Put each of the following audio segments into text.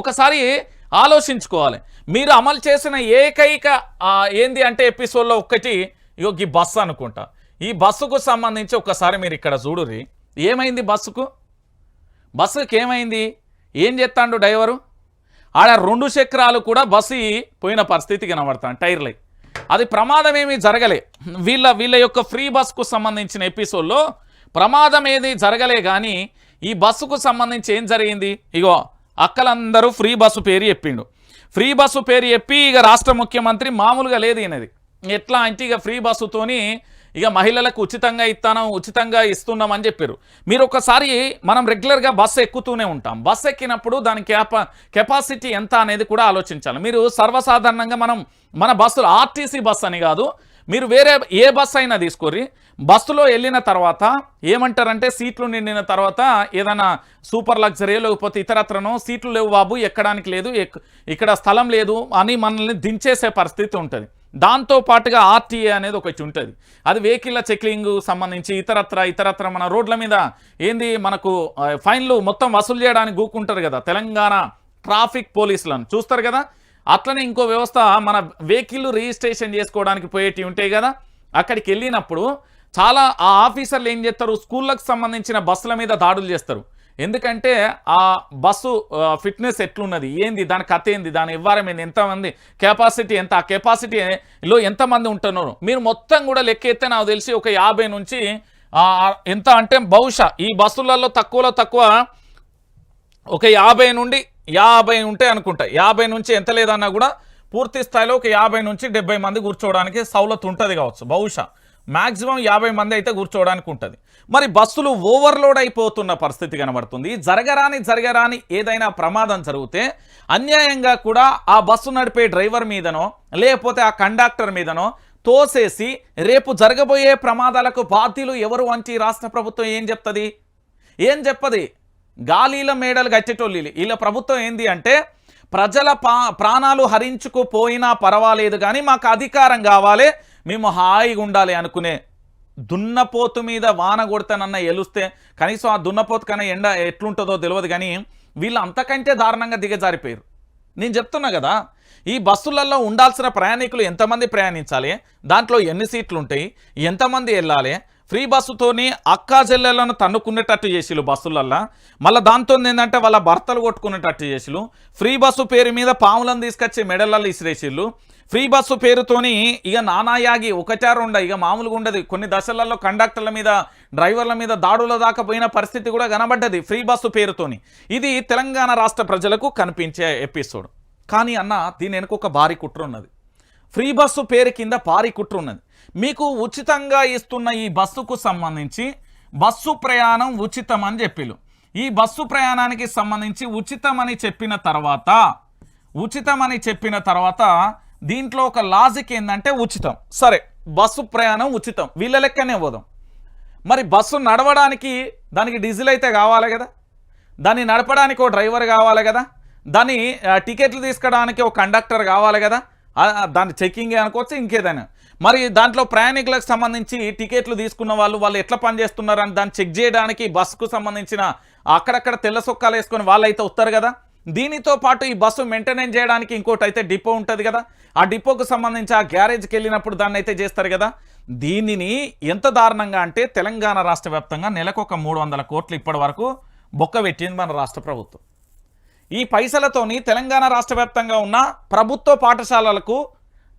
ఒకసారి ఆలోచించుకోవాలి. మీరు అమలు చేసిన ఏకైక ఏంది అంటే ఎపిసోడ్లో ఒక్కటి ఇగో ఈ బస్సు అనుకుంటా. ఈ బస్సుకు సంబంధించి ఒకసారి మీరు ఇక్కడ చూడుర్రి. ఏమైంది బస్సుకు? బస్సుకి ఏమైంది? ఏం చేస్తాడు డ్రైవరు? ఆడ రెండు చక్రాలు కూడా బస్సు పోయిన పరిస్థితి కనబడతాను టైర్లై అది ప్రమాదం ఏమీ జరగలే. వీళ్ళ వీళ్ళ యొక్క ఫ్రీ బస్సుకు సంబంధించిన ఎపిసోడ్లో ప్రమాదం ఏది జరగలే కానీ ఈ బస్సుకు సంబంధించి ఏం జరిగింది? ఇగో అక్కలందరూ ఫ్రీ బస్సు పేరు చెప్పిండు. ఫ్రీ బస్సు పేరు చెప్పి ఇక రాష్ట్ర ముఖ్యమంత్రి మామూలుగా లేదు ఈయనది. ఎట్లా అంటే ఇక ఫ్రీ బస్సుతోని ఇక మహిళలకు ఉచితంగా ఇస్తాను ఉచితంగా ఇస్తున్నాం అని చెప్పారు. మీరు ఒకసారి మనం రెగ్యులర్గా బస్సు ఎక్కుతూనే ఉంటాం. బస్సు ఎక్కినప్పుడు దాని క్యాపా కెపాసిటీ ఎంత అనేది కూడా ఆలోచించాలి. మీరు సర్వసాధారణంగా మనం మన బస్సులు ఆర్టీసీ బస్ అని కాదు మీరు వేరే ఏ బస్సు అయినా తీసుకోర్రి. బస్సులో వెళ్ళిన తర్వాత ఏమంటారంటే సీట్లు నిండిన తర్వాత ఏదైనా సూపర్ లగ్జరీ లేకపోతే ఇతరత్రనో సీట్లు లేవు బాబు ఎక్కడానికి లేదు ఎక్- ఇక్కడ స్థలం లేదు అని మనల్ని దించేసే పరిస్థితి ఉంటుంది. దాంతో పాటుగా ఆర్టీఏ అనేది ఒకటి ఉంటుంది. అది వెహికల్ల చెక్లింగ్ సంబంధించి ఇతరత్ర ఇతరత్ర మన రోడ్ల మీద ఏంది మనకు ఫైన్లు మొత్తం వసూలు చేయడానికి గూకుంటారు కదా తెలంగాణ ట్రాఫిక్ పోలీసులను. చూస్తారు కదా? అట్లనే ఇంకో వ్యవస్థ మన వెహికల్ రిజిస్ట్రేషన్ చేసుకోవడానికి పోయేటివి ఉంటాయి కదా. అక్కడికి వెళ్ళినప్పుడు చాలా ఆ ఆఫీసర్లు ఏం చేస్తారు? స్కూళ్ళకు సంబంధించిన బస్సుల మీద దాడులు చేస్తారు. ఎందుకంటే ఆ బస్సు ఫిట్నెస్ ఎట్లున్నది? ఏంది? దాని కథ ఏంది? దాని ఇవ్వారమేంది ఎంతమంది కెపాసిటీ ఎంత? ఆ కెపాసిటీలో ఎంతమంది ఉంటున్నారు? మీరు మొత్తం కూడా లెక్క ఎత్తే నాకు తెలిసి ఒక యాభై నుంచి ఎంత అంటే బహుశా ఈ బస్సులలో తక్కువలో తక్కువ ఒక యాభై నుండి యాభై ఉంటే అనుకుంటా. యాభై నుంచి ఎంత లేదన్నా కూడా పూర్తి స్థాయిలో ఒక యాభై నుంచి డెబ్బై మంది కూర్చోవడానికి సౌలత్ ఉంటుంది కావచ్చు. బహుశా మ్యాక్సిమం యాభై మంది అయితే కూర్చోవడానికి ఉంటుంది. మరి బస్సులు ఓవర్లోడ్ అయిపోతున్న పరిస్థితి కనబడుతుంది. జరగరాని జరగరాని ఏదైనా ప్రమాదం జరిగితే అన్యాయంగా కూడా ఆ బస్సు నడిపే డ్రైవర్ మీదనో లేకపోతే ఆ కండక్టర్ మీదనో తోసేసి రేపు జరగబోయే ప్రమాదాలకు బాధ్యులు ఎవరు వంటి రాష్ట్ర ప్రభుత్వం ఏం చెప్తుంది? ఏం చెప్పది? గాలిల మేడలు గచ్చేటోళ్ళు వీళ్ళ. ప్రభుత్వం ఏంది అంటే ప్రజల పా ప్రాణాలు హరించుకుపోయినా పర్వాలేదు కానీ మాకు అధికారం కావాలి మేము హాయిగా ఉండాలి అనుకునే దున్నపోతు మీద వాన కొడతానన్న ఎలుస్తే కనీసం ఆ దున్నపోతు కన్నా ఎండ ఎట్లుంటుందో తెలియదు కానీ వీళ్ళు అంతకంటే దారుణంగా దిగజారిపోయారు. నేను చెప్తున్నా కదా ఈ బస్సులలో ఉండాల్సిన ప్రయాణికులు ఎంతమంది ప్రయాణించాలి? దాంట్లో ఎన్ని సీట్లు ఉంటాయి ఎంతమంది వెళ్ళాలి? ఫ్రీ బస్సుతోని అక్కా చెల్లెలను తన్నుకునేటట్టు చేసిలు బస్సులల్లో. మళ్ళీ దాంతో ఏంటంటే వాళ్ళ భర్తలు కొట్టుకునేటట్టు చేసిలు. ఫ్రీ బస్సు పేరు మీద పాములను తీసుకొచ్చి మెడలలో ఇసిరేసిళ్ళు. ఫ్రీ బస్సు పేరుతోని ఇక నానాయాగి ఒకచారు ఉండ ఇక మామూలుగా ఉండదు. కొన్ని దశలలో కండక్టర్ల మీద డ్రైవర్ల మీద దాడుల దాకా పోయిన పరిస్థితి కూడా కనబడ్డది ఫ్రీ బస్సు పేరుతోని. ఇది తెలంగాణ రాష్ట్ర ప్రజలకు కనిపించే ఎపిసోడ్. కానీ అన్న దీని వెనుక ఒక భారీ కుట్ర ఉన్నది. ఫ్రీ బస్సు పేరు కింద భారీ కుట్ర ఉన్నది. మీకు ఉచితంగా ఇస్తున్న ఈ బస్సుకు సంబంధించి బస్సు ప్రయాణం ఉచితం అని చెప్పిలు ఈ బస్సు ప్రయాణానికి సంబంధించి ఉచితం అని చెప్పిన తర్వాత ఉచితం అని చెప్పిన తర్వాత దీంట్లో ఒక లాజిక్ ఏంటంటే ఉచితం. సరే బస్సు ప్రయాణం ఉచితం. వీళ్ళ లెక్కనే పోదాం మరి బస్సు నడవడానికి దానికి డీజిల్ అయితే కావాలి కదా? దాన్ని నడపడానికి ఓ డ్రైవర్ కావాలి కదా? దాన్ని టికెట్లు తీసుకోవడానికి ఒక కండక్టర్ కావాలి కదా? దాన్ని చెక్కింగ్ అనుకోవచ్చు ఇంకేదైనా. మరి దాంట్లో ప్రయాణికులకు సంబంధించి టికెట్లు తీసుకున్న వాళ్ళు వాళ్ళు ఎట్లా పనిచేస్తున్నారని అని దాన్ని చెక్ చేయడానికి బస్సుకు సంబంధించిన అక్కడక్కడ తెల్ల సొక్కాలు వేసుకొని వాళ్ళు అయితే వస్తారు కదా. దీనితో పాటు ఈ బస్సు మెయింటెనెన్స్ చేయడానికి ఇంకోటి అయితే డిపో ఉంటుంది కదా. ఆ డిపోకు సంబంధించి ఆ గ్యారేజ్కి వెళ్ళినప్పుడు దాన్ని అయితే చేస్తారు కదా. దీనిని ఎంత దారుణంగా అంటే తెలంగాణ రాష్ట్ర వ్యాప్తంగా నెలకు ఒక మూడు వందల కోట్లు ఇప్పటి వరకు బొక్క పెట్టింది మన రాష్ట్ర ప్రభుత్వం. ఈ పైసలతోని తెలంగాణ రాష్ట్ర వ్యాప్తంగా ఉన్న ప్రభుత్వ పాఠశాలలకు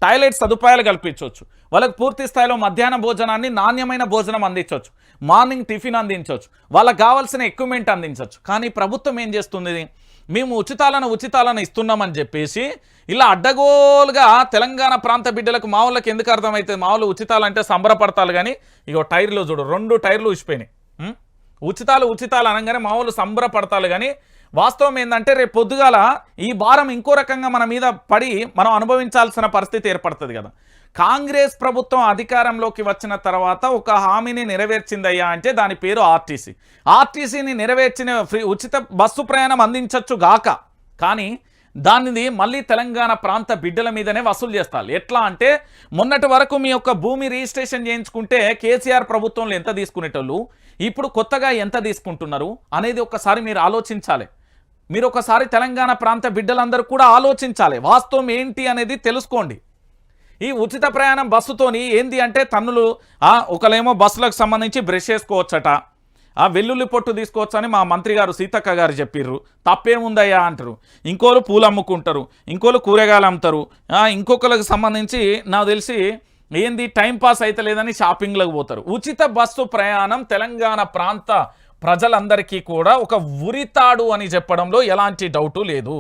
టాయిలెట్ సదుపాయాలు కల్పించవచ్చు. వాళ్ళకు పూర్తి స్థాయిలో మధ్యాహ్న భోజనాన్ని నాణ్యమైన భోజనం అందించవచ్చు. మార్నింగ్ టిఫిన్ అందించవచ్చు. వాళ్ళకి కావాల్సిన ఎక్విప్మెంట్ అందించవచ్చు. కానీ ప్రభుత్వం ఏం చేస్తుంది? మేము ఉచితాలను ఉచితాలను ఇస్తున్నామని చెప్పేసి ఇలా అడ్డగోలుగా తెలంగాణ ప్రాంత బిడ్డలకు మావులకు ఎందుకు అర్థమవుతుంది? మావులు ఉచితాలంటే సంబరపడతారు కానీ ఇగో టైర్లు చూడు రెండు టైర్లు ఉసిపోయినాయి ఉచితాలు ఉచితాలు అనగానే మావులు సంబరపడతాలు సంబరపడతారు కానీ వాస్తవం ఏంటంటే రేపు పొద్దుగాల ఈ భారం ఇంకో రకంగా మన మీద పడి మనం అనుభవించాల్సిన పరిస్థితి ఏర్పడుతుంది కదా. కాంగ్రెస్ ప్రభుత్వం అధికారంలోకి వచ్చిన తర్వాత ఒక హామీని నెరవేర్చిందయ్యా అంటే దాని పేరు ఆర్టీసీ. ఆర్టీసీని నెరవేర్చిన ఫ్రీ ఉచిత బస్సు ప్రయాణం అందించవచ్చు గాక. కానీ దానిని మళ్ళీ తెలంగాణ ప్రాంత బిడ్డల మీదనే వసూలు చేస్తారు. ఎట్లా అంటే మొన్నటి వరకు మీ యొక్క భూమి రిజిస్ట్రేషన్ చేయించుకుంటే కేసీఆర్ ప్రభుత్వంలో ఎంత తీసుకునేటోళ్ళు? ఇప్పుడు కొత్తగా ఎంత తీసుకుంటున్నారు? అనేది ఒక్కసారి మీరు ఆలోచించాలి. మీరు ఒకసారి తెలంగాణ ప్రాంత బిడ్డలందరూ కూడా ఆలోచించాలి. వాస్తవం ఏంటి అనేది తెలుసుకోండి. ఈ ఉచిత ప్రయాణం బస్సుతోని ఏంది అంటే తన్నులు ఒకలేమో బస్సులకు సంబంధించి బ్రష్ చేసుకోవచ్చట. ఆ వెల్లుల్లి పొట్టు తీసుకోవచ్చని మా మంత్రి గారు సీతక్క గారు చెప్పిర్రు. తప్పేముందయ్యా అంటారు. ఇంకోరు పూలు అమ్ముకుంటారు ఇంకోరు కూరగాయలు అమ్ముతారు. ఇంకొకరికి సంబంధించి నాకు తెలిసి ఏంది టైంపాస్ అయితే లేదని షాపింగ్లకు పోతారు. ఉచిత బస్సు ప్రయాణం తెలంగాణ ప్రాంత ప్రజలందరికీ కూడా ఒక ఉరితాడు అని చెప్పడంలో ఎలాంటి డౌటు లేదు.